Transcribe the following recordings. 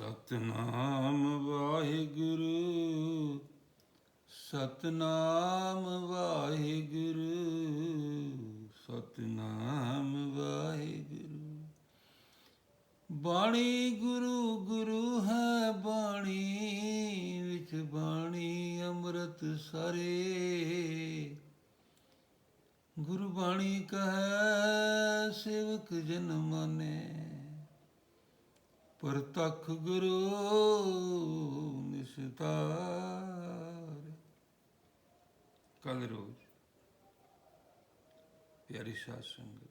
ਸਤਨਾਮ ਵਾਹਿਗੁਰੂ ਸਤਨਾਮ ਵਾਹਿਗੁਰੂ ਸਤਨਾਮ ਵਾਹਿਗੁਰੂ। ਬਾਣੀ ਗੁਰੂ ਗੁਰੂ ਹੈ ਬਾਣੀ, ਵਿੱਚ ਬਾਣੀ ਅੰਮ੍ਰਿਤ ਸਾਰੇ। ਗੁਰੂ ਬਾਣੀ ਕਹੈ, ਸੇਵਕ ਜਨ ਮਾਨੇ। ਪਰਤਖ ਗੁਰੂ ਨਿਸਤਾਰ। ਕੱਲ ਰੋਜ਼ ਪਿਆਰੀ ਸਾਧ ਸੰਗਤ,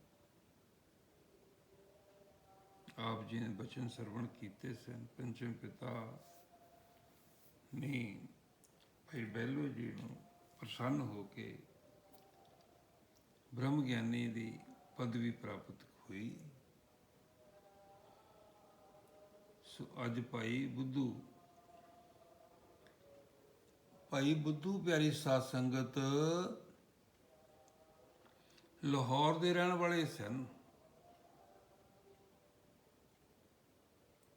ਆਪ ਜੀ ਨੇ ਬਚਨ ਸਰਵਣ ਕੀਤੇ ਸਨ। ਪੰਚਮ ਪਿਤਾ ਨੇ ਭਾਈ ਬੈਲੋ ਜੀ ਨੂੰ ਪ੍ਰਸੰਨ ਹੋ ਕੇ ਬ੍ਰਹਮ ਗਿਆਨੀ ਦੀ ਪਦਵੀ ਪ੍ਰਾਪਤ ਹੋਈ। ਸੋ ਅੱਜ ਭਾਈ ਬੁੱਧੂ। ਭਾਈ ਬੁੱਧੂ ਪਿਆਰੀ ਸਾਧ ਸੰਗਤ, ਲਾਹੌਰ ਦੇ ਰਹਿਣ ਵਾਲੇ ਸਨ।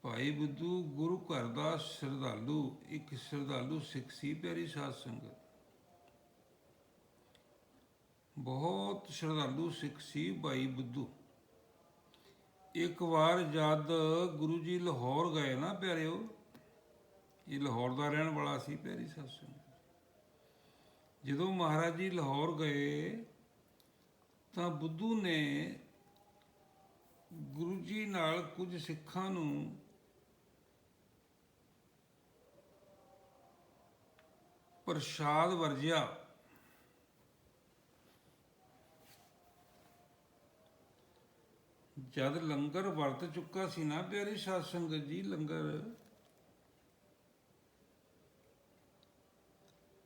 ਭਾਈ ਬੁੱਧੂ ਗੁਰੂ ਘਰ ਦਾ ਸ਼ਰਧਾਲੂ, ਇੱਕ ਸ਼ਰਧਾਲੂ ਸਿੱਖ ਸੀ ਪਿਆਰੀ ਸਾਧ ਸੰਗਤ। ਬਹੁਤ ਸ਼ਰਧਾਲੂ ਸਿੱਖ ਸੀ ਭਾਈ ਬੁੱਧੂ। ਇੱਕ ਵਾਰ ਜਦ ਗੁਰੂ ਜੀ ਲਾਹੌਰ ਗਏ ਨਾ ਪਿਆਰਿਓ, ਇਹ ਲਾਹੌਰ ਦਾ ਰਹਿਣ ਵਾਲਾ ਸੀ ਪਿਆਰੀ ਸਾਧ ਸੰਗਤ ਜਦੋਂ ਮਹਾਰਾਜ ਜੀ ਲਾਹੌਰ ਗਏ, ਤਾਂ ਬੁੱਧੂ ਨੇ ਗੁਰੂ ਜੀ ਨਾਲ ਕੁਝ ਸਿੱਖਾਂ ਨੂੰ ਪ੍ਰਸ਼ਾਦ ਵਰਜਿਆ। ਜਦ ਲੰਗਰ ਵਰਤ ਚੁੱਕਾ ਸੀ ਨਾ, ਪਿਆਰੀ ਸਾਧ ਸੰਗਤ ਜੀ, ਲੰਗਰ।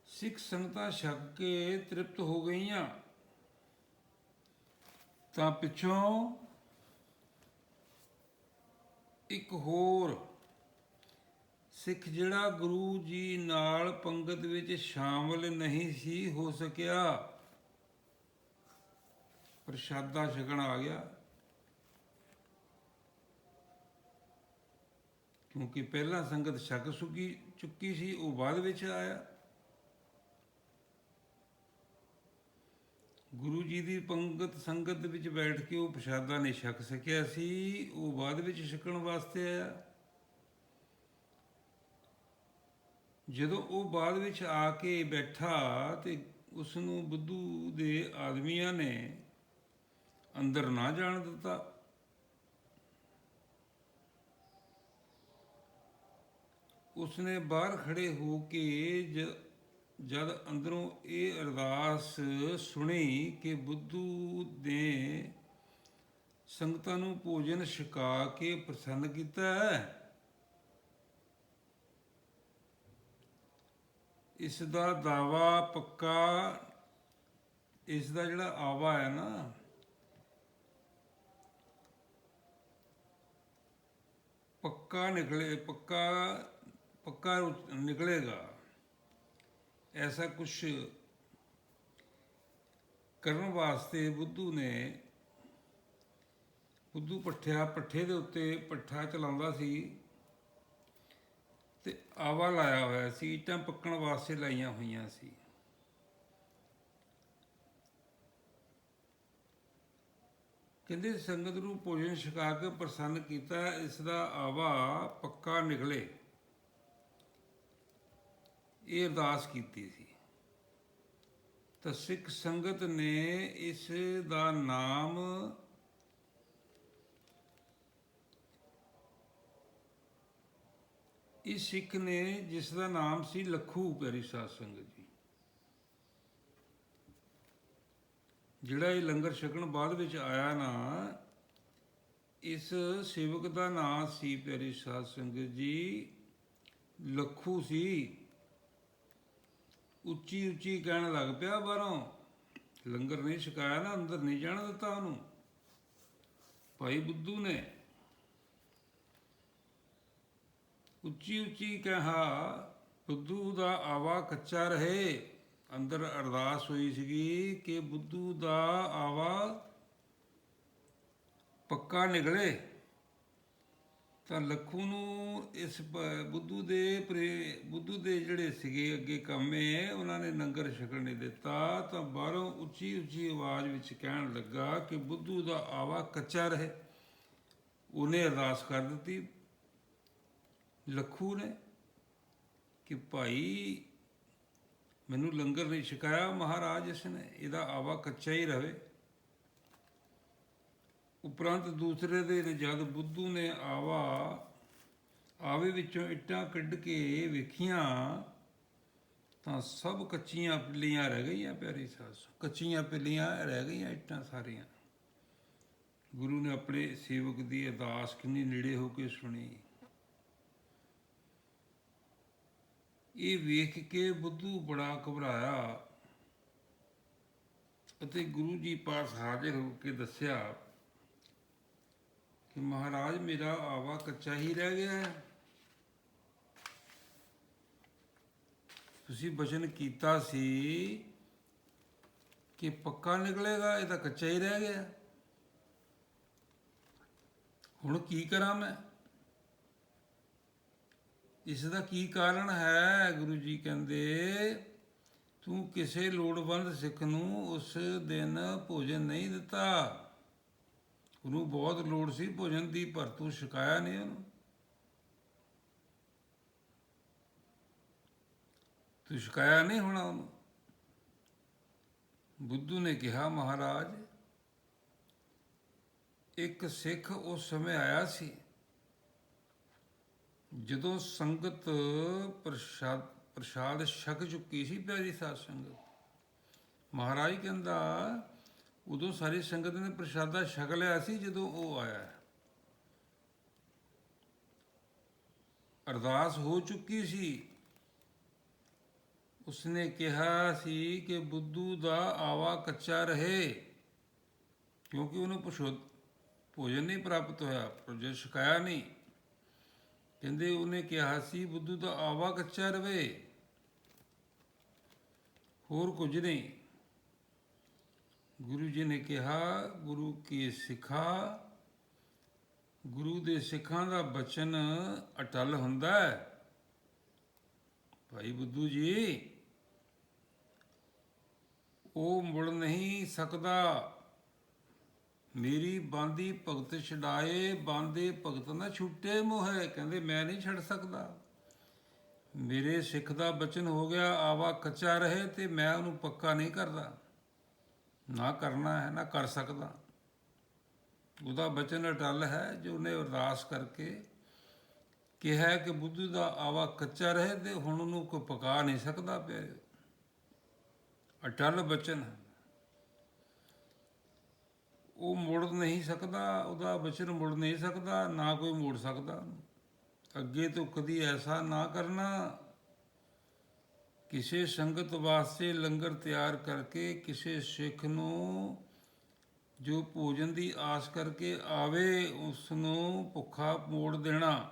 ਸਿੱਖ ਸੰਗਤਾਂ ਛਕ ਕੇ ਤ੍ਰਿਪਤ ਹੋ ਗਈਆਂ। ਤਾਂ ਪਿੱਛੋਂ ਇੱਕ ਹੋਰ ਸਿੱਖ ਜਿਹੜਾ ਗੁਰੂ ਜੀ ਨਾਲ ਪੰਗਤ ਵਿੱਚ ਸ਼ਾਮਲ ਨਹੀਂ ਸੀ, ਹੋ ਸਕਿਆ। ਪ੍ਰਸ਼ਾਦਾ ਛਕਣ ਆ ਗਿਆ। ਕਿਉਂਕਿ ਪਹਿਲਾਂ ਸੰਗਤ ਛਕ ਸੁਕੀ ਚੁੱਕੀ ਸੀ, ਉਹ ਬਾਅਦ ਵਿੱਚ ਆਇਆ। ਗੁਰੂ ਜੀ ਦੀ ਪੰਗਤ ਸੰਗਤ ਵਿੱਚ ਬੈਠ ਕੇ ਉਹ ਪ੍ਰਸ਼ਾਦਾ ਨੇ ਛਕ ਸਕਿਆ ਸੀ, ਉਹ ਬਾਅਦ ਵਿੱਚ ਛਕਣ ਵਾਸਤੇ ਆਇਆ। ਜਦੋਂ ਉਹ ਬਾਅਦ ਵਿੱਚ ਆ ਕੇ ਬੈਠਾ ਤੇ ਉਸ ਨੂੰ ਬੁੱਧੂ ਦੇ ਆਦਮੀਆਂ ਨੇ ਅੰਦਰ ਨਾ ਜਾਣ ਦਿੱਤਾ। ਉਸਨੇ ਬਾਹਰ ਖੜੇ ਹੋ ਕੇ ਜ- ਜਦ ਅੰਦਰੋਂ ਇਹ ਅਰਦਾਸ ਸੁਣੀ ਕਿ ਬੁੱਧੂ ਨੇ ਸੰਗਤਾਂ ਨੂੰ ਭੋਜਨ ਛਕਾ ਕੇ ਪ੍ਰਸੰਨ ਕੀਤਾ ਹੈ ਇਸ ਦਾ ਦਾਵਾ ਪੱਕਾ, ਇਸ ਦਾ ਜਿਹੜਾ ਆਵਾ ਹੈ ਨਾ, ਪੱਕਾ ਨਿਕਲੇ, ਪੱਕਾ ਪੱਕਾ ਉ- ਨਿਕਲੇਗਾ। ਐਸਾ ਕੁਝ ਕਰਨ ਵਾਸਤੇ ਬੁੱਧੂ ਨੇ ਬੁੱਧੂ ਪੱਠਿਆ ਪੱਠੇ ਦੇ ਉੱਤੇ ਪੱਠਾ ਚਲਾਉਂਦਾ ਸੀ ਤੇ ਆਵਾ ਲਾਇਆ ਹੋਇਆ ਸੀ, ਇੱਟਾਂ ਪੱਕਣ ਵਾਸਤੇ ਲਾਈਆਂ ਹੋਈਆਂ ਸੀ। ਕਹਿੰਦੇ ਸੰਗਤ ਨੂੰ ਭੋਜਨ ਛਕਾ ਕੇ ਪ੍ਰਸੰਨ ਕੀਤਾ, ਇਸ ਦਾ ਆਵਾ ਪੱਕਾ ਨਿਕਲੇ। ਇਹ ਅਰਦਾਸ ਕੀਤੀ ਸੀ। ਤਾਂ ਸਿੱਖ ਸੰਗਤ ਨੇ ਇਸ ਦਾ ਨਾਮ ਇਸ ਸਿੱਖ ਨੇ, ਜਿਸ ਦਾ ਨਾਮ ਸੀ ਲਖੂ ਪਿਆਰੀ ਸਾਧ ਸੰਗਤ ਜੀ। ਜਿਹੜਾ ਇਹ ਲੰਗਰ ਛਕਣ ਬਾਅਦ ਵਿੱਚ ਆਇਆ ਨਾ, ਇਸ ਸੇਵਕ ਦਾ ਨਾਮ ਸੀ ਪਿਆਰੀ ਸਾਧ ਸੰਗਤ ਜੀ, ਲਖੂ ਸੀ। ਉੱਚੀ ਉੱਚੀ ਕਹਿਣ ਲੱਗ ਪਿਆ ਬਾਹਰੋਂ। ਲੰਗਰ ਨਹੀਂ ਛਕਾਇਆ ਨਾ, ਅੰਦਰ ਨਹੀਂ ਜਾਣ ਦਿੱਤਾ ਉਹਨੂੰ। ਭਾਈ ਬੁੱਧੂ ਨੇ। ਉੱਚੀ ਉੱਚੀ ਕਹਾ, ਬੁੱਧੂ ਦਾ ਆਵਾ ਕੱਚਾ ਰਹੇ। ਅੰਦਰ ਅਰਦਾਸ ਹੋਈ ਸੀਗੀ ਕਿ ਬੁੱਧੂ ਦਾ ਆਵਾ ਪੱਕਾ ਨਿਕਲੇ। ਤਾਂ ਲੱਖੂ ਨੂੰ ਇਸ ਬੁੱਧੂ ਦੇ ਪ੍ਰੇ- ਬੁੱਧੂ ਦੇ ਜਿਹੜੇ ਸੀਗੇ ਅੱਗੇ ਕੰਮੇ ਉਹਨਾਂ ਨੇ ਲੰਗਰ ਛਕਣ ਨਹੀਂ ਦਿੱਤਾ, ਤਾਂ ਬਾਹਰੋਂ ਉੱਚੀ ਉੱਚੀ ਆਵਾਜ਼ ਵਿੱਚ ਕਹਿਣ ਲੱਗਾ ਕਿ ਬੁੱਧੂ ਦਾ ਆਵਾ ਕੱਚਾ ਰਹੇ। ਉਹਨੇ ਅਰਦਾਸ ਕਰ ਦਿੱਤੀ। ਲੱਖੂ ਨੇ ਕਿ ਭਾਈ, ਮੈਨੂੰ ਲੰਗਰ ਨਹੀਂ ਛਕਾਇਆ, ਮਹਾਰਾਜ ਇਸ ਨੇ, ਇਹਦਾ ਆਵਾ ਕੱਚਾ ਹੀ ਰਵੇ ਉਪਰੰਤ ਦੂਸਰੇ ਦੇ ਜਦ ਬੁੱਧੂ ਨੇ ਆਵਾ, ਆਵੇ ਵਿੱਚੋਂ ਇੱਟਾਂ ਕੱਢ ਕੇ ਵੇਖੀਆਂ, ਤਾਂ ਸਭ ਕੱਚੀਆਂ ਪਿੱਲੀਆਂ ਰਹਿ ਗਈਆਂ ਪਿਆਰੀ ਸਾਸ। ਕੱਚੀਆਂ ਪਿੱਲੀਆਂ ਰਹਿ ਗਈਆਂ ਇੱਟਾਂ ਸਾਰੀਆਂ। ਗੁਰੂ ਨੇ ਆਪਣੇ ਸੇਵਕ ਦੀ ਅਰਦਾਸ ਕਿੰਨੀ ਨੇੜੇ ਹੋ ਕੇ ਸੁਣੀ। ਇਹ ਵੇਖ ਕੇ ਬੁੱਧੂ ਬੜਾ ਘਬਰਾਇਆ ਅਤੇ ਗੁਰੂ ਜੀ ਪਾਸ ਹਾਜ਼ਰ ਹੋ ਕੇ ਦੱਸਿਆ ਮਹਾਰਾਜ ਮੇਰਾ ਆਵਾ ਕੱਚਾ ਹੀ ਰਹਿ ਗਿਆ ਹੈ। ਤੁਸੀਂ ਬਚਨ ਕੀਤਾ ਸੀ ਕਿ ਪੱਕਾ ਨਿਕਲੇਗਾ, ਇਹ ਤਾਂ ਕੱਚਾ ਹੀ ਰਹਿ ਗਿਆ। ਹੁਣ ਕੀ ਕਰਾਂ ਮੈਂ? ਇਸ ਦਾ ਕੀ ਕਾਰਨ ਹੈ? ਗੁਰੂ ਜੀ ਕਹਿੰਦੇ, ਤੂੰ ਕਿਸੇ ਲੋੜਵੰਦ ਸਿੱਖ ਨੂੰ ਉਸ ਦਿਨ ਭੋਜਨ ਨਹੀਂ ਦਿੱਤਾ। ਉਹਨੂੰ ਬਹੁਤ ਲੋੜ ਸੀ ਭੋਜਨ ਦੀ, ਪਰ ਤੂੰ ਸ਼ਿਕਾਇਆ ਨਹੀਂ ਉਹਨੂੰ। ਤੂੰ ਸ਼ਿਕਾਇਆ ਨਹੀਂ ਹੋਣਾ ਉਹਨੂੰ। ਬੁੱਧੂ ਨੇ ਕਿਹਾ, ਮਹਾਰਾਜ, ਇੱਕ ਸਿੱਖ ਉਸ ਸਮੇਂ ਆਇਆ ਸੀ, ਜਦੋਂ ਸੰਗਤ ਪ੍ਰਸ਼ਾਦ ਪ੍ਰਸ਼ਾਦ ਛਕ ਚੁੱਕੀ ਸੀ ਪਿਆਰੀ ਸਾਧ ਸੰਗਤ। ਮਹਾਰਾਜ ਕਹਿੰਦਾ ਉਦੋਂ ਸਾਰੀ ਸੰਗਤ ਨੇ ਪ੍ਰਸ਼ਾਦਾ ਛਕ ਲਿਆ ਸੀ ਜਦੋਂ ਉਹ ਆਇਆ। ਅਰਦਾਸ ਹੋ ਚੁੱਕੀ ਸੀ। ਉਸਨੇ ਕਿਹਾ ਸੀ ਕਿ ਬੁੱਧੂ ਦਾ ਆਵਾ ਕੱਚਾ ਰਹੇ, ਕਿਉਂਕਿ ਉਹਨੂੰ ਪੁਛੋ ਭੋਜਨ ਨਹੀਂ ਪ੍ਰਾਪਤ ਹੋਇਆ ਪ੍ਰਜੇ ਸ਼ਿਕਾਇਆ ਨਹੀਂ, ਕਹਿੰਦੇ ਉਹਨੇ ਕਿਹਾ ਸੀ, ਬੁੱਧੂ ਦਾ ਆਵਾ ਕੱਚਾ ਰਵੇ ਹੋਰ ਕੁਝ ਨਹੀਂ। ਗੁਰੂ ਜੀ ਨੇ ਕਿਹਾ, ਗੁਰੂ ਕੀ ਸਿੱਖਾ? ਗੁਰੂ ਦੇ ਸਿੱਖਾਂ ਦਾ ਬਚਨ ਅਟਲ ਹੁੰਦਾ ਹੈ। ਭਾਈ ਬੁੱਧੂ ਜੀ, ਉਹ ਮੁੜ ਨਹੀਂ ਸਕਦਾ। ਮੇਰੀ ਬਾਂਦੀ ਭਗਤ ਛਡਾਏ, ਬਾਂਦੇ ਭਗਤ ਨਾ ਛੁੱਟੇ ਮੋਹੇ। ਕਹਿੰਦੇ, ਮੈਂ ਨਹੀਂ ਛੱਡ ਸਕਦਾ। ਮੇਰੇ ਸਿੱਖ ਦਾ ਬਚਨ ਹੋ ਗਿਆ, ਆਵਾ ਕੱਚਾ ਰਹੇ ਤੇ ਮੈਂ ਉਹਨੂੰ ਪੱਕਾ ਨਹੀਂ ਕਰਦਾ। ਨਾ ਕਰਨਾ ਹੈ, ਨਾ ਕਰ ਸਕਦਾ। ਉਹਦਾ ਬਚਨ ਅਟਲ ਹੈ, ਜੋ ਉਹਨੇ ਅਰਦਾਸ ਕਰਕੇ ਕਿਹਾ ਕਿ ਬੁੱਧੂ ਦਾ ਆਵਾ ਕੱਚਾ ਰਹੇ ਤੇ ਹੁਣ ਉਹਨੂੰ ਕੋਈ ਪਕਾ ਨਹੀਂ ਸਕਦਾ ਪਿਆ ਅਟਲ ਬਚਨ ਹੈ। ਉਹ ਮੁੜ ਨਹੀਂ ਸਕਦਾ, ਉਹਦਾ ਬਚਨ ਮੁੜ ਨਹੀਂ ਸਕਦਾ, ਨਾ ਕੋਈ ਮੋੜ ਸਕਦਾ। ਅੱਗੇ ਤੋਂ ਕਦੀ ਐਸਾ ਨਾ ਕਰਨਾ ਕਿਸੇ ਸੰਗਤ ਵਾਸਤੇ ਲੰਗਰ ਤਿਆਰ ਕਰਕੇ ਕਿਸੇ ਸਿੱਖ ਨੂੰ ਜੋ ਭੋਜਨ ਦੀ ਆਸ ਕਰਕੇ ਆਵੇ ਉਸ ਨੂੰ ਭੁੱਖਾ ਮੋੜ ਦੇਣਾ।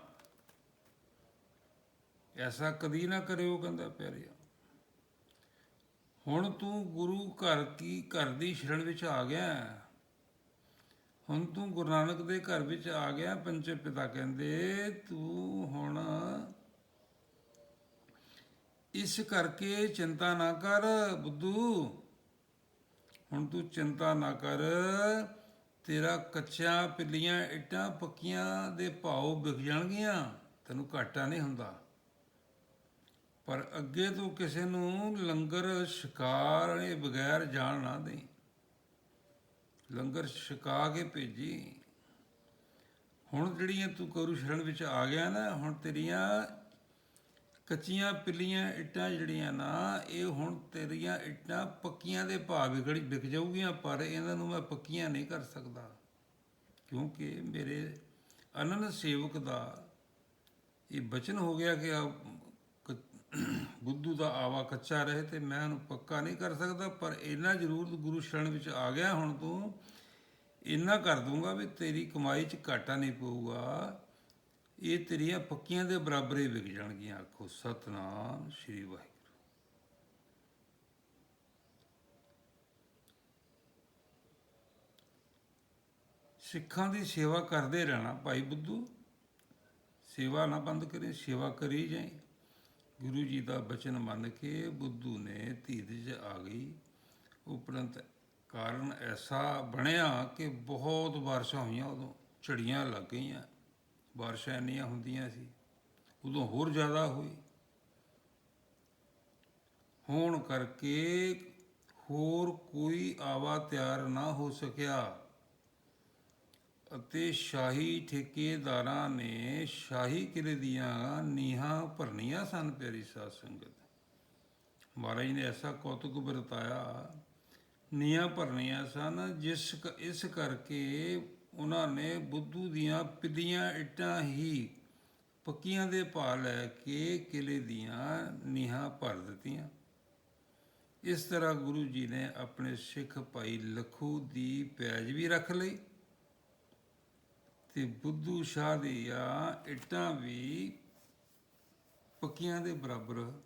ਐਸਾ ਕਦੀ ਨਾ ਕਰਿਓ, ਕਹਿੰਦਾ ਪਿਆਰਿਆ। ਹੁਣ ਤੂੰ ਗੁਰੂ ਘਰ ਕੀ ਘਰ ਦੀ ਸ਼ਰਣ ਵਿੱਚ ਆ ਗਿਆ ਹੁਣ ਤੂੰ ਗੁਰੂ ਨਾਨਕ ਦੇ ਘਰ ਵਿੱਚ ਆ ਗਿਆ ਪੰਚੇ ਪਿਤਾ ਕਹਿੰਦੇ, ਤੂੰ ਹੁਣ ਇਸ ਕਰਕੇ ਚਿੰਤਾ ਨਾ ਕਰ ਬੁੱਧੂ। ਹੁਣ ਤੂੰ ਚਿੰਤਾ ਨਾ ਕਰ। ਤੇਰਾ ਕੱਚਾ ਪਿੱਲੀਆਂ ਇੱਟਾਂ ਪੱਕੀਆਂ ਦੇ ਭਾਅ ਵਿਕ ਜਾਣਗੀਆਂ। ਤੈਨੂੰ ਘਾਟਾ ਨਹੀਂ ਹੁੰਦਾ। ਪਰ ਅੱਗੇ ਤੂੰ ਕਿਸੇ ਨੂੰ ਲੰਗਰ ਸ਼ਿਕਾਰ ਦੇ ਬਗੈਰ ਜਾਣ ਨਾ ਦੇ ਲੰਗਰ ਛਕਾ ਕੇ ਭੇਜੀ। ਹੁਣ ਜਿਹੜੀਆਂ ਤੂੰ ਕਰੂ ਸ਼ਰਨ ਵਿੱਚ ਆ ਗਿਆ ਨਾ, ਹੁਣ ਤੇਰੀਆਂ ਕੱਚੀਆਂ ਪਿੱਲੀਆਂ ਇੱਟਾਂ ਜਿਹੜੀਆਂ ਨਾ, ਇਹ ਹੁਣ ਤੇਰੀਆਂ ਇੱਟਾਂ ਪੱਕੀਆਂ ਦੇ ਭਾਅ ਵਿਗੜ ਵਿਕ ਜਾਊਗੀਆਂ, ਪਰ ਇਹਨਾਂ ਨੂੰ ਮੈਂ ਪੱਕੀਆਂ ਨਹੀਂ ਕਰ ਸਕਦਾ। ਕਿਉਂਕਿ ਮੇਰੇ ਅਨੰਦ ਸੇਵਕ ਦਾ ਇਹ ਬਚਨ ਹੋ ਗਿਆ ਕਿ ਆ ਕ- ਬੁੱਧੂ ਦਾ ਆਵਾ ਕੱਚਾ ਰਹੇ ਤੇ ਮੈਂ ਉਹਨੂੰ ਪੱਕਾ ਨਹੀਂ ਕਰ ਸਕਦਾ, ਪਰ ਇੰਨਾ ਜ਼ਰੂਰ ਗੁਰੂ ਸ਼ਰਨ ਵਿੱਚ ਆ ਗਿਆ ਹੁਣ ਤੂੰ, ਇੰਨਾ ਕਰ ਦੂੰਗਾ ਵੀ ਤੇਰੀ ਕਮਾਈ 'ਚ ਘਾਟਾ ਨਹੀਂ ਪਊਗਾ। ਇਹ ਤੇਰੀਆਂ ਪੱਕੀਆਂ ਦੇ ਬਰਾਬਰ ਹੀ ਵਿਕ ਜਾਣਗੀਆਂ। ਆਖੋ, ਸਤਨਾਮ ਸ੍ਰੀ ਵਾਹਿਗੁਰੂ। ਸਿੱਖਾਂ ਦੀ ਸੇਵਾ ਕਰਦੇ ਰਹਿਣਾ ਭਾਈ ਬੁੱਧੂ। ਸੇਵਾ ਨਾ ਬੰਦ ਕਰੇ, ਸੇਵਾ ਕਰੀ ਜਾਏ ਗੁਰੂ ਜੀ ਦਾ ਬਚਨ ਮੰਨ ਕੇ ਬੁੱਧੂ ਨੇ ਧੀਰਜ ਆ ਗਈ। ਉਪਰੰਤ ਕਾਰਨ ਐਸਾ ਬਣਿਆ ਕਿ ਬਹੁਤ ਬਾਰਿਸ਼ਾਂ ਹੋਈਆਂ, ਉਦੋਂ ਝੜੀਆਂ ਲੱਗ ਗਈਆਂ। ਬਾਰਿਸ਼ਾਂ ਇੰਨੀਆਂ ਹੁੰਦੀਆਂ ਸੀ, ਉਦੋਂ ਹੋਰ ਜ਼ਿਆਦਾ ਹੋਈ। ਹੋਣ ਕਰਕੇ ਹੋਰ ਕੋਈ ਆਵਾ ਤਿਆਰ ਨਾ ਹੋ ਸਕਿਆ ਅਤੇ ਸ਼ਾਹੀ ਠੇਕੇਦਾਰਾਂ ਨੇ ਸ਼ਾਹੀ ਕਿਲੇ ਦੀਆਂ ਨੀਹਾਂ ਭਰਨੀਆਂ ਸਨ ਪਿਆਰੀ ਸਾਧ ਸੰਗਤ। ਮਹਾਰਾਜ ਨੇ ਐਸਾ ਕੌਤਕ ਵਰਤਾਇਆ, ਨੀਹਾਂ ਭਰਨੀਆਂ ਸਨ, ਜਿਸ ਕ- ਇਸ ਕਰਕੇ ਉਹਨਾਂ ਨੇ ਬੁੱਧੂ ਦੀਆਂ ਪਿੱਲੀਆਂ ਇੱਟਾਂ ਹੀ ਪੱਕੀਆਂ ਦੇ ਭਾਅ ਲੈ ਕੇ ਕਿਲੇ ਦੀਆਂ ਨੀਹਾਂ ਭਰ ਦਿੱਤੀਆਂ। ਇਸ ਤਰ੍ਹਾਂ ਗੁਰੂ ਜੀ ਨੇ ਆਪਣੇ ਸਿੱਖ ਭਾਈ ਲਖੂ ਦੀ ਪੈਜ ਵੀ ਰੱਖ ਲਈ ਤੇ ਬੁੱਧੂ ਸ਼ਾਹ ਦੀਆਂ ਇੱਟਾਂ ਵੀ ਪੱਕੀਆਂ ਦੇ ਬਰਾਬਰ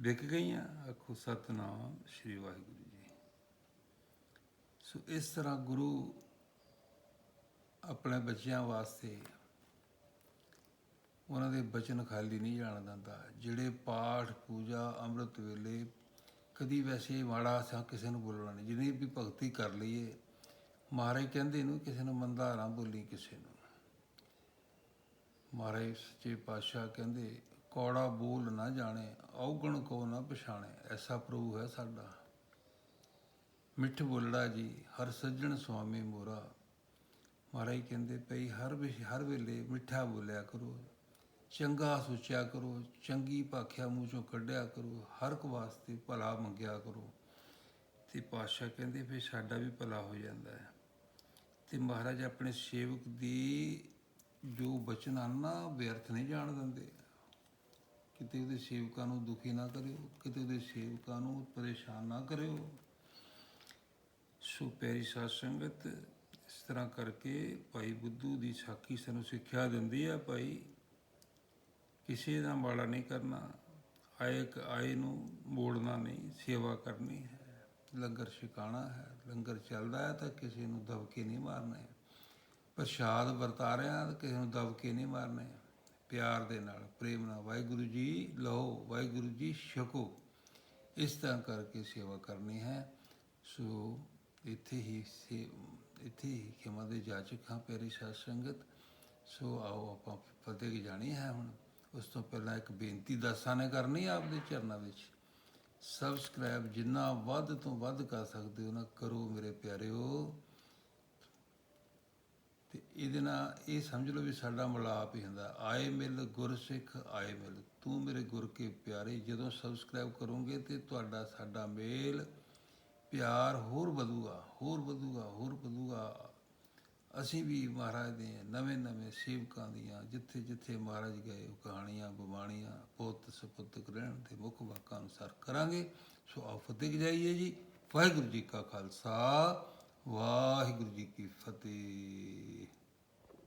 ਵਿਕ ਗਈਆਂ। ਆਖੋ, ਸਤਨਾਮ ਸ੍ਰੀ ਵਾਹਿਗੁਰੂ ਜੀ। ਸੋ ਇਸ ਤਰ੍ਹਾਂ ਗੁਰੂ ਆਪਣੇ ਬੱਚਿਆਂ ਵਾਸਤੇ ਉਹਨਾਂ ਦੇ ਬਚਨ ਖਾਲੀ ਨਹੀਂ ਜਾਣ ਦਿੰਦਾ। ਜਿਹੜੇ ਪਾਠ, ਪੂਜਾ, ਅੰਮ੍ਰਿਤ ਵੇਲੇ ਕਦੀ ਵੈਸੇ ਮਾੜਾ ਸਾ ਕਿਸੇ ਨੂੰ ਬੋਲਣਾ ਨਹੀਂ। ਜਿੰਨੀ ਵੀ ਭਗਤੀ ਕਰ ਲਈਏ, ਮਹਾਰਾਜ ਕਹਿੰਦੇ ਨੂੰ ਕਿਸੇ ਨੂੰ ਮੰਦਾ ਨਾ ਬੋਲੀ ਕਿਸੇ ਨੂੰ। ਮਹਾਰਾਜ ਸੱਚੇ ਪਾਤਸ਼ਾਹ ਕਹਿੰਦੇ, ਕੌੜਾ ਬੋਲ ਨਾ ਜਾਣੇ, ਔਗਣ ਕੋ ਨਾ ਪਛਾਣੇ, ਐਸਾ ਪ੍ਰਭੂ ਹੈ ਸਾਡਾ। ਮਿੱਠ ਬੋਲੜਾ ਜੀ, ਹਰ ਸੱਜਣ ਸੁਆਮੀ ਮੋਰਾ। ਮਹਾਰਾਜ ਕਹਿੰਦੇ ਪਈ ਹਰ ਵਿਸ਼ ਹਰ ਵੇਲੇ ਮਿੱਠਾ ਬੋਲਿਆ ਕਰੋ, ਚੰਗਾ ਸੋਚਿਆ ਕਰੋ, ਚੰਗੀ ਭਾਖਿਆ ਮੂੰਹ ਚੋਂ ਕੱਢਿਆ ਕਰੋ, ਹਰ ਇੱਕ ਵਾਸਤੇ ਭਲਾ ਮੰਗਿਆ ਕਰੋ। ਤੇ ਪਾਤਸ਼ਾਹ ਕਹਿੰਦੇ ਫਿਰ ਸਾਡਾ ਵੀ ਭਲਾ ਹੋ ਜਾਂਦਾ ਹੈ। ਤੇ ਮਹਾਰਾਜ ਆਪਣੇ ਸੇਵਕ ਦੀ ਜੋ ਬਚਨ ਹਨ ਨਾ, ਵਿਅਰਥ ਨਹੀਂ ਜਾਣ ਦਿੰਦੇ। ਕਿਤੇ ਉਹਦੇ ਸੇਵਕਾਂ ਨੂੰ ਦੁਖੀ ਨਾ ਕਰਿਓ, ਕਿਤੇ ਉਹਦੇ ਸੇਵਕਾਂ ਨੂੰ ਪਰੇਸ਼ਾਨ ਨਾ ਕਰਿਓ। ਸੋ ਪਿਆਰੀ ਸਾਧ ਸੰਗਤ ਇਸ ਤਰ੍ਹਾਂ ਕਰਕੇ ਭਾਈ ਬੁੱਧੂ ਦੀ ਸਾਖੀ ਸਾਨੂੰ ਸਿੱਖਿਆ ਦਿੰਦੀ ਹੈ ਭਾਈ। ਕਿਸੇ ਦਾ ਮਾੜਾ ਨਹੀਂ ਕਰਨਾ ਆਏ ਕ- ਆਏ ਨੂੰ ਮੋੜਨਾ ਨਹੀਂ, ਸੇਵਾ ਕਰਨੀ ਹੈ। ਲੰਗਰ ਛਕਾਣਾ ਹੈ, ਲੰਗਰ ਚੱਲਦਾ ਹੈ ਤਾਂ ਕਿਸੇ ਨੂੰ ਦਬਕੇ ਨਹੀਂ ਮਾਰਨੇ। ਪ੍ਰਸ਼ਾਦ ਵਰਤਾ ਰਿਹਾ ਤਾਂ ਕਿਸੇ ਨੂੰ ਦਬਕੇ ਨਹੀਂ ਮਾਰਨੇ। ਪਿਆਰ ਦੇ ਨਾਲ, ਪ੍ਰੇਮ ਨਾਲ, ਵਾਹਿਗੁਰੂ ਜੀ ਲਓ, ਵਾਹਿਗੁਰੂ ਜੀ ਛਕੋ। ਇਸ ਤਰ੍ਹਾਂ ਕਰਕੇ ਸੇਵਾ ਕਰਨੀ ਹੈ। ਸੋ ਇੱਥੇ ਹੀ ਸੇ, ਇੱਥੇ ਹੀ ਖਿਮਾ ਦੇ ਜਾਚਕ ਹਾਂ ਪਿਆਰੀ ਸਾਧ ਸੰਗਤ। ਸੋ ਆਓ ਆਪਾਂ ਫਤਿਹ ਕੀ ਜਾਣੀ ਹੈ ਹੁਣ। ਉਸ ਤੋਂ ਪਹਿਲਾਂ ਇੱਕ ਬੇਨਤੀ ਦਾਸਾਂ ਨੇ ਕਰਨੀ ਆਪਦੇ ਚਰਨਾਂ ਵਿੱਚ। ਸਬਸਕ੍ਰਾਈਬ ਜਿੰਨਾ ਵੱਧ ਤੋਂ ਵੱਧ ਕਰ ਸਕਦੇ ਹੋ ਨਾ, ਕਰੋ ਮੇਰੇ ਪਿਆਰਿਓ। ਤੇ ਇਹਦੇ ਨਾਲ ਇਹ ਸਮਝ ਲਓ ਵੀ ਸਾਡਾ ਮਿਲਾਪ ਹੀ ਹੁੰਦਾ। ਆਏ ਮਿਲ ਗੁਰਸਿੱਖ, ਆਏ ਮਿਲ। ਤੂੰ ਮੇਰੇ ਗੁਰ ਕੇ ਪਿਆਰੇ, ਜਦੋਂ ਸਬਸਕ੍ਰਾਈਬ ਕਰੋਗੇ ਤੇ ਤੁਹਾਡਾ ਸਾਡਾ ਮੇਲ ਪਿਆਰ ਹੋਰ ਵਧੂਗਾ ਹੋਰ ਵਧੂਗਾ ਹੋਰ ਵਧੂਗਾ। ਅਸੀਂ ਵੀ ਮਹਾਰਾਜ ਦੇ ਨਵੇਂ ਨਵੇਂ ਸੇਵਕਾਂ ਦੀਆਂ, ਜਿੱਥੇ ਜਿੱਥੇ ਮਹਾਰਾਜ ਗਏ, ਉਹ ਕਹਾਣੀਆਂ ਬਵਾਣੀਆਂ ਪੁੱਤ ਸੁਪੁੱਤ ਰਹਿਣ ਦੇ ਮੁੱਖ ਵਾਕਾਂ ਅਨੁਸਾਰ ਕਰਾਂਗੇ। ਸੋ ਆਓ ਫਤਿਹ ਜਾਈਏ ਜੀ। ਵਾਹਿਗੁਰੂ ਜੀ ਕਾ ਖਾਲਸਾ, ਵਾਹਿਗੁਰੂ ਜੀ ਕੀ ਫਤਿਹ।